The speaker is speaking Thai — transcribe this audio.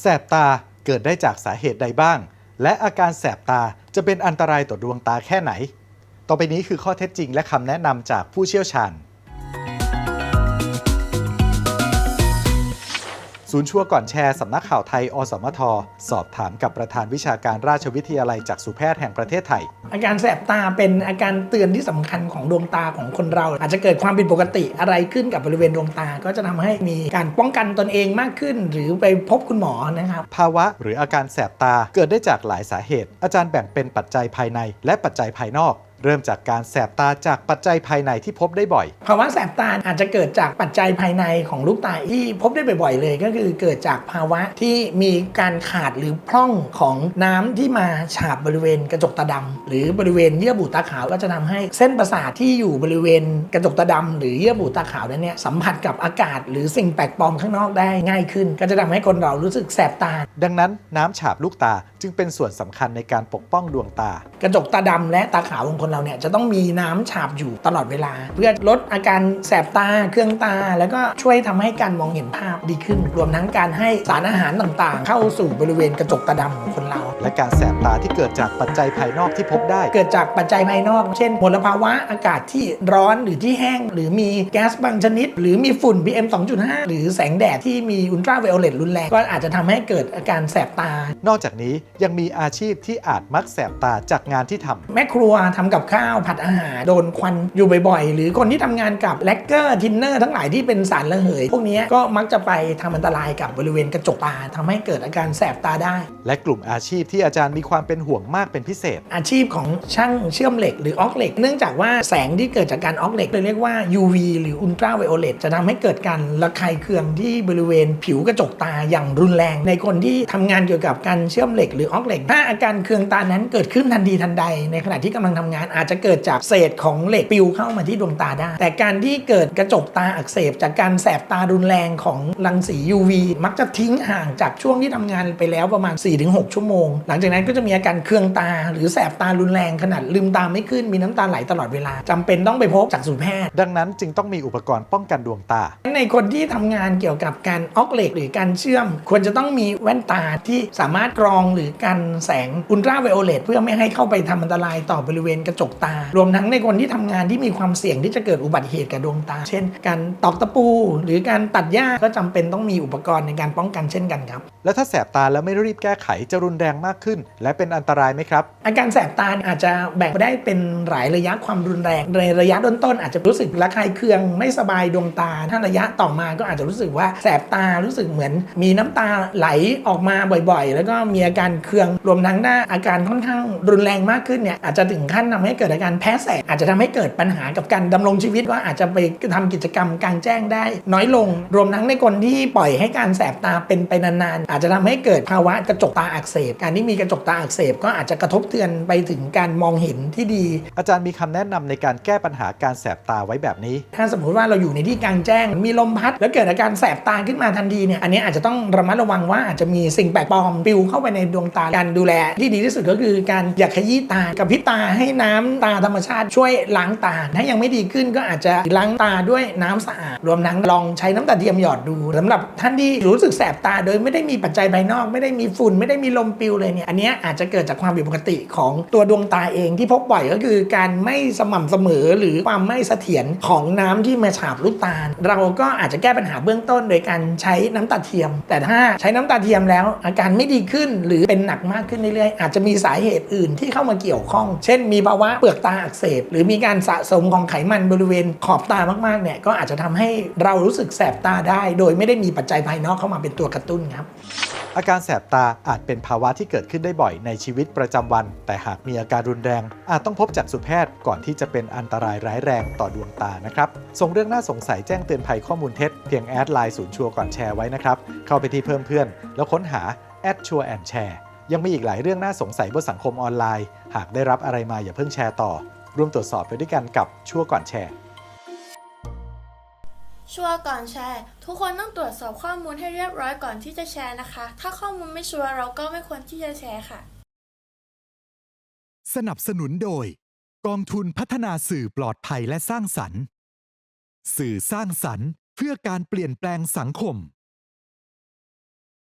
แสบตาเกิดได้จากสาเหตุใดบ้าง และอาการแสบตาจะเป็นอันตรายต่อดวงตาแค่ไหน ต่อไปนี้คือข้อเท็จจริงและคำแนะนำจากผู้เชี่ยวชาญ ศูนย์ชัวร์ก่อนแชร์สำนักข่าวไทย อสมท สอบถามกับประธานวิชาการราชวิทยาลัยจักษุแพทย์แห่งประเทศไทย อาการแสบตาเป็นอาการเตือนที่สำคัญของดวงตาของคนเรา อาจจะเกิดความผิดปกติอะไรขึ้นกับบริเวณดวงตา ก็จะทำให้มีการป้องกันตนเองมากขึ้น หรือไปพบคุณหมอนะครับภาวะหรืออาการแสบตาเกิดได้จากหลายสาเหตุ อาจารย์แบ่งเป็นปัจจัยภายใน และปัจจัยภายนอก เริ่มจากการแสบตาจากปัจจัยภายในที่พบได้บ่อย ภาวะแสบตาอาจจะเกิดจากปัจจัยภายในของลูกตาที่พบได้บ่อยๆ เลยก็คือเกิดจากภาวะที่มีการขาดหรือพร่องของน้ำที่มาฉาบบริเวณกระจกตาดำหรือบริเวณเยื่อบุตาขาวก็จะทำให้เส้นประสาทที่อยู่บริเวณกระจกตาดำหรือเยื่อบุตาขาวนั้นเนี่ยสัมผัสกับอากาศ หรือสิ่งแปลกปลอมข้างนอกได้ง่ายขึ้น ก็จะทำให้คนเรารู้สึกแสบตา ดังนั้นน้ำฉาบลูกตาจึงเป็นส่วนสำคัญในการปกป้องดวงตา กระจกตาดำและตาขาวของคนเราเนี่ยจะต้องมีน้ำฉาบอยู่ตลอดเวลา เพื่อลดอาการแสบตาเครื่องตา แล้วก็ช่วยทำให้การมองเห็นภาพดีขึ้น รวมทั้งการให้สารอาหารต่างๆ เข้าสู่บริเวณกระจกตาดำของคนเรา และการแสบตาที่เกิดจากปัจจัยภายนอกที่พบได้ เกิดจากปัจจัยภายนอก เช่นมลภาวะอากาศที่ร้อนหรือที่แห้ง หรือมีแก๊สบางชนิด หรือมีฝุ่น PM 2.5 หรือแสงแดดที่มีอุลตราไวโอเลตรุนแรงก็อาจจะทำให้เกิดอาการแสบตา นอกจากนี้ยังมีอาชีพที่อาจมักแสบตาจากงานที่ทำแม่ครัวทำกับข้าวผัดอาหารโดนควันอยู่บ่อยๆ หรือคนที่ทำงานกับแลกเกอร์ทินเนอร์ทั้งหลายที่เป็นสารระเหย พวกนี้ก็มักจะไปทำอันตรายกับบริเวณกระจกตาทำให้เกิดอาการแสบตาได้ และกลุ่มอาชีพที่อาจารย์มีความเป็นห่วงมากเป็นพิเศษ อาชีพของช่างเชื่อมเหล็กหรือออกเหล็ก เนื่องจากว่าแสงที่เกิดจากการออกเหล็กเราเรียกว่า UV หรืออุลตราไวโอเลตจะทำให้เกิดการระคายเคืองที่บริเวณผิวกระจกตาอย่างรุนแรง ในคนที่ทำงานเกี่ยวกับการเชื่อมเหล็กหรือออกเหล็ก ถ้าอาการเคืองตานั้นเกิดขึ้นทันทีทันใด ในขณะที่กำลังทำงานอาจจะเกิดจากเศษของเหล็กปิวเข้ามาที่ดวงตาได้ แต่การที่เกิดกระจกตาอักเสบ จากการแสบตารุนแรงของรังสี UV มักจะทิ้งห่างจากช่วงที่ทำงานไปแล้วประมาณ 4-6 ชั่วโมงหลังจากนั้นก็จะมีอาการเคืองตา หรือแสบตารุนแรงขนาดลืมตาไม่ขึ้นมีน้ำตาไหลตลอดเวลาจำเป็นต้องไปพบจักษุแพทย์ ดังนั้นจึงต้องมีอุปกรณ์ป้องกันดวงตา ในคนที่ทำงานเกี่ยวกับการออกเหล็กหรือการเชื่อม ควรจะต้องมีแว่นตาที่สามารถกรองหรือกันแสงอุลตราไวโอเลตเพื่อไม่ให้เข้าไปทำอันตรายต่อบริเวณกระจกตา รวมทั้งในคนที่ทำงานที่มีความเสี่ยงที่จะเกิดอุบัติเหตุกับดวงตา เช่น การตอกตะปู หรือการตัดหญ้าก็จำเป็นต้องมีอุปกรณ์ในการป้องกันเช่นกันครับ และถ้าแสบตาแล้วไม่รีบแก้ไขจะรุนแรงมากขึ้น และเป็นอันตรายไหมครับ อาการแสบตาอาจจะแบ่งได้เป็นหลายระยะความรุนแรง ในระยะต้นๆอาจจะรู้สึกระคายเคืองไม่สบายดวงตา ถ้าระยะต่อมาก็อาจจะรู้สึกว่าแสบตารู้สึกเหมือน มีน้ำตาไหลออกมาบ่อยๆ แล้วก็มีอาการเคืองรวมทั้งหน้าอาการค่อนข้างรุนแรงมากขึ้นเนี่ยอาจจะถึงขั้นทำให้เกิดอาการแพ้แสงอาจจะทำให้เกิดปัญหากับการดำรงชีวิตว่าอาจจะไปทำกิจกรรมกลางแจ้งได้ น้อยลง รวมทั้งในคนที่ปล่อยให้การแสบตาเป็นไปนานๆอาจจะทำให้เกิดภาวะกระจกตาอักเสบการที่มีกระจกตาอักเสบก็อาจจะกระทบเตือนไปถึงการมองเห็นที่ดี อาจารย์มีคำแนะนำในการแก้ปัญหาการแสบตาไว้แบบนี้ ถ้าสมมุติว่าเราอยู่ในที่กลางแจ้งมีลมพัด แล้วเกิดอาการแสบตาขึ้นมาทันทีเนี่ยอันนี้อาจจะต้องระมัดระวังว่าอาจจะมีสิ่งแปลกปลอมปลิวเข้าไปในดวงตาการดูแล ที่ดีที่สุดก็คือการอยากขยี้ตากับพริบตาให้น้ำตาธรรมชาติช่วยล้างตา ถ้ายังไม่ดีขึ้นก็อาจจะล้างตาด้วยน้ำสะอาดรวมทั้งลองใช้น้ำตาเทียมหยอดดูสำหรับท่านที่รู้สึกแสบตาโดยไม่ได้มีปัจจัยภายนอก ไม่ได้มีฝุ่นไม่ได้มีลมปลิวเลยเนี่ยอันนี้อาจจะเกิดจากความผิดปกติของตัวดวงตาเองที่พบบ่อยก็คือการไม่สม่ำเสมอหรือความไม่เสถียรของน้ำที่มาฉาบลูกตาเราก็อาจจะแก้ปัญหาเบื้องต้น โดยการใช้น้ำตาเทียม แต่ถ้าใช้น้ำตาเทียมแล้ว อาการไม่ดีขึ้นหรือเป็นหนักมากขึ้นเรื่อยๆอาจจะมีสาเหตุอื่นที่เข้ามาเกี่ยวข้อง เช่น มีภาวะเปลือกตาอักเสบ หรือมีการสะสมของไขมันบริเวณขอบตามากๆเนี่ยก็อาจจะทำให้เรารู้สึกแสบตาได้ โดยไม่ได้มีปัจจัยภายนอกเข้ามาเป็นตัวกระตุ้นครับ อาการแสบตาอาจเป็นภาวะที่เกิดขึ้นได้บ่อยในชีวิตประจำวัน แต่หากมีอาการรุนแรง อาจต้องพบจักษุแพทย์ก่อนที่จะเป็นอันตรายร้ายแรงต่อดวงตานะครับ ส่งเรื่องน่าสงสัยแจ้งเตือนภัยข้อมูลเท็จเพียงแอดไลน์ศูนย์ชัวก่อนแชร์ไว้นะครับ เข้าไปที่เพิ่มเพื่อน แล้วค้นหาแอดชัวแอนแชร์ยังมีอีกหลายเรื่องน่าสงสัยบนสังคมออนไลน์ หากได้รับอะไรมาอย่าเพิ่งแชร์ต่อ ร่วมตรวจสอบไปด้วยกันกับชัวก่อนแชร์ ชัวร์ก่อนแชร์ ทุกคนต้องตรวจสอบข้อมูลให้เรียบร้อยก่อนที่จะแชร์นะคะ ถ้าข้อมูลไม่ชัวร์เราก็ไม่ควรที่จะแชร์ค่ะ สนับสนุนโดย กองทุนพัฒนาสื่อปลอดภัยและสร้างสรรค์ สื่อสร้างสรรค์ เพื่อการเปลี่ยนแปลงสังคม